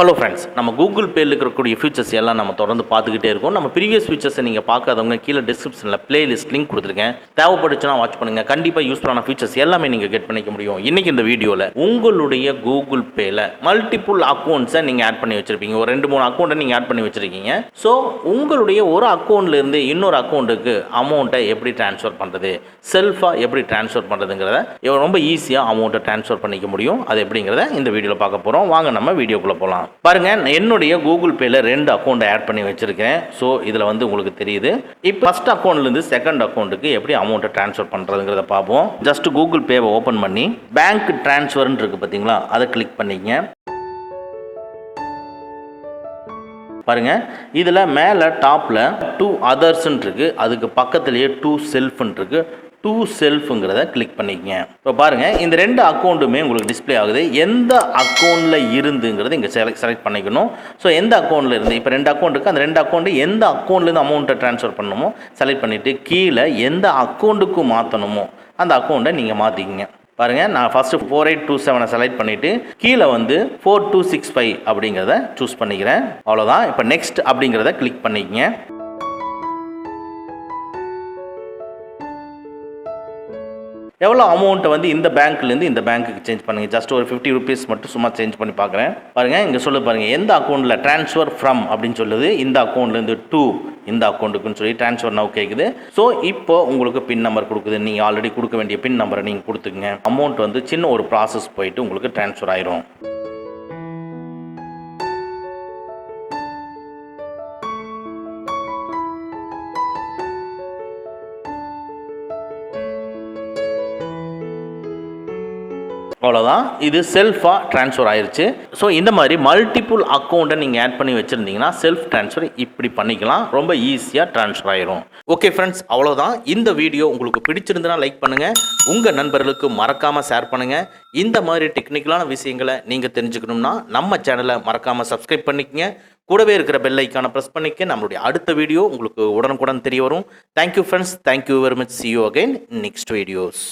Hello friends நம்ம Google பேயில் இருக்கக்கூடிய ஃபீச்சர்ஸ் எல்லாம் நம்ம தொடர்ந்து பார்த்துக்கிட்டே இருக்கோம். நம்ம ப்ரீவியஸ் ஃபீச்சர்ஸை நீங்கள் பார்க்காதவங்க கீழே டிஸ்கிரிப்ஷனில் பிளேலிஸ்ட் லிங்க் கொடுத்துருக்கேன். தேவைப்படுச்சுன்னா வாட்ச் பண்ணுங்கள் கண்டிப்பாக யூஸ்ஃபுல்லான ஃபீச்சர்ஸ் எல்லாமே நீங்கள் கெட் பண்ணிக்க முடியும். இன்றைக்கி இந்த வீடியோவில் உங்களுடைய கூகுள் பேயில் மல்டிபிள் அக்கௌண்ட்ஸை நீங்கள் ஆட் பண்ணி வச்சுருப்பீங்க. ஒரு ரெண்டு மூணு அக்கௌண்ட்டை நீங்கள் ஆட் பண்ணி வச்சுருக்கீங்க. ஸோ உங்களுடைய ஒரு அக்கௌண்ட்லேருந்து இன்னொரு அக்கௌண்ட்டுக்கு அமௌண்ட்டை எப்படி ட்ரான்ஸ்ஃபர் பண்ணுறது செல்ஃபாக எப்படி ட்ரான்ஸ்ஃபர் பண்ணுறதுங்கிறத ரொம்ப ஈஸியாக அமௌண்ட்டை ட்ரான்ஸ்ஃபர் பண்ணிக்க முடியும். அது எப்படிங்கிறத இந்த வீடியோவில் பார்க்க போகிறோம் வாங்க நம்ம வீடியோக்குள்ளே போகலாம் பாருங்க என்னுடைய கூகுள் பேல ரெண்டு அக்கௌண்ட் ஆட் பண்ணி வச்சிருக்கேன். ஸோ இதில் வந்து உங்களுக்கு தெரியுது. இப்போ ஃபர்ஸ்ட் அக்கௌண்ட்லேருந்து செகண்ட் அக்கௌண்ட்டுக்கு எப்படி அமௌண்ட்டை ட்ரான்ஸ்ஃபர் பண்ணுறதுங்கிறத பார்ப்போம் ஜஸ்ட் கூகுள் பேவை ஓப்பன் பண்ணி பேங்க் ட்ரான்ஸ்ஃபர்னு இருக்குது பார்த்தீங்களா அதை கிளிக் பண்ணிக்கங்க. பாருங்க இதில் மேலே டாப்பில் டூ அதர்ஸ்ன்ட்ருக்கு அதுக்கு பக்கத்துலேயே டூ செல்ஃபுன்ருக்கு டூ செல்ஃபுங்கிறத கிளிக் பண்ணிக்கங்க. இப்போ பாருங்கள் இந்த ரெண்டு அக்கௌண்ட்டுமே உங்களுக்கு டிஸ்ப்ளே ஆகுது. எந்த அக்கௌண்ட்டில் இருந்துங்கிறது இங்கே செலக்ட் செலக்ட் பண்ணிக்கணும். ஸோ எந்த அக்கௌண்ட்டில் இருந்து இப்போ ரெண்டு அக்கௌண்ட் இருக்குது அந்த ரெண்டு அக்கௌண்ட்டு எந்த அக்கௌண்ட்லேருந்து அமௌண்ட்டை ட்ரான்ஸ்ஃபர் பண்ணணுமோ செலக்ட் பண்ணிவிட்டு கீழே எந்த அக்கௌண்ட்டுக்கு மாற்றணுமோ அந்த அக்கௌண்ட்டை நீங்கள் மாற்றிக்கிங்க பாருங்கள் நான் ஃபஸ்ட்டு ஃபோர் எயிட் டூ செவனை செலக்ட் பண்ணிவிட்டு கீழே வந்து ஃபோர் டூ சிக்ஸ் ஃபைவ் அப்படிங்கிறத சூஸ் பண்ணிக்கிறேன். அவ்வளோதான் இப்போ நெக்ஸ்ட் அப்படிங்கிறத கிளிக் பண்ணிக்கங்க. எவ்வளோ அமௌண்ட்டை வந்து இந்த பேங்க்லேருந்து இந்த பேங்க்குக்கு சேஞ்ச் பண்ணுங்கள் ஜஸ்ட் ஒரு ஃபிஃப்டி ருபீஸ் மட்டும் சும்மா சேஞ்ச் பண்ணி பார்க்குறேன் பாருங்கள் இங்கே சொல்ல பாருங்கள் எந்த அக்கௌண்ட்டில் ட்ரான்ஸ்ஃபர் ஃப்ரம் அப்படின்னு சொல்லுது இந்த அக்கௌண்ட்லேருந்து டூ இந்த அக்கௌண்ட்டுக்குன்னு சொல்லி ட்ரான்ஸ்ஃபர் நவ் கேட்குது ஸோ இப்போ உங்களுக்கு பின் நம்பர் கொடுக்குது. நீங்கள் ஆல்ரெடி கொடுக்க வேண்டிய பின் நம்பரை நீங்கள் கொடுத்துங்க அமௌண்ட் வந்து சின்ன ஒரு ப்ராசஸ் போயிட்டு உங்களுக்கு ட்ரான்ஸ்ஃபர் ஆயிரும். அவ்வளோதான் இது செல்ஃபாக ட்ரான்ஸ்ஃபர் ஆயிடுச்சு ஸோ இந்த மாதிரி மல்டிபிள் அக்கௌண்ட்டை நீங்கள் ஆட் பண்ணி வச்சுருந்தீங்கன்னா செல்ஃப் ட்ரான்ஸ்ஃபர் இப்படி பண்ணிக்கலாம். ரொம்ப ஈஸியாக ட்ரான்ஸ்ஃபர் ஆயிரும். ஓகே ஃப்ரெண்ட்ஸ் அவ்வளோதான் இந்த வீடியோ உங்களுக்கு பிடிச்சிருந்துன்னா லைக் பண்ணுங்கள் உங்கள் நண்பர்களுக்கு மறக்காமல் ஷேர் பண்ணுங்கள் இந்த மாதிரி டெக்னிக்கலான விஷயங்களை நீங்கள் தெரிஞ்சுக்கணும்னா நம்ம சேனலை மறக்காமல் சப்ஸ்கிரைப் பண்ணிக்கங்க. கூடவே இருக்கிற பெல் ஐக்கானை ப்ரெஸ் பண்ணிக்க நம்மளுடைய அடுத்த வீடியோ உங்களுக்கு உடனுக்குடன் தெரிய வரும். Thank you friends thank you very much see you again next videos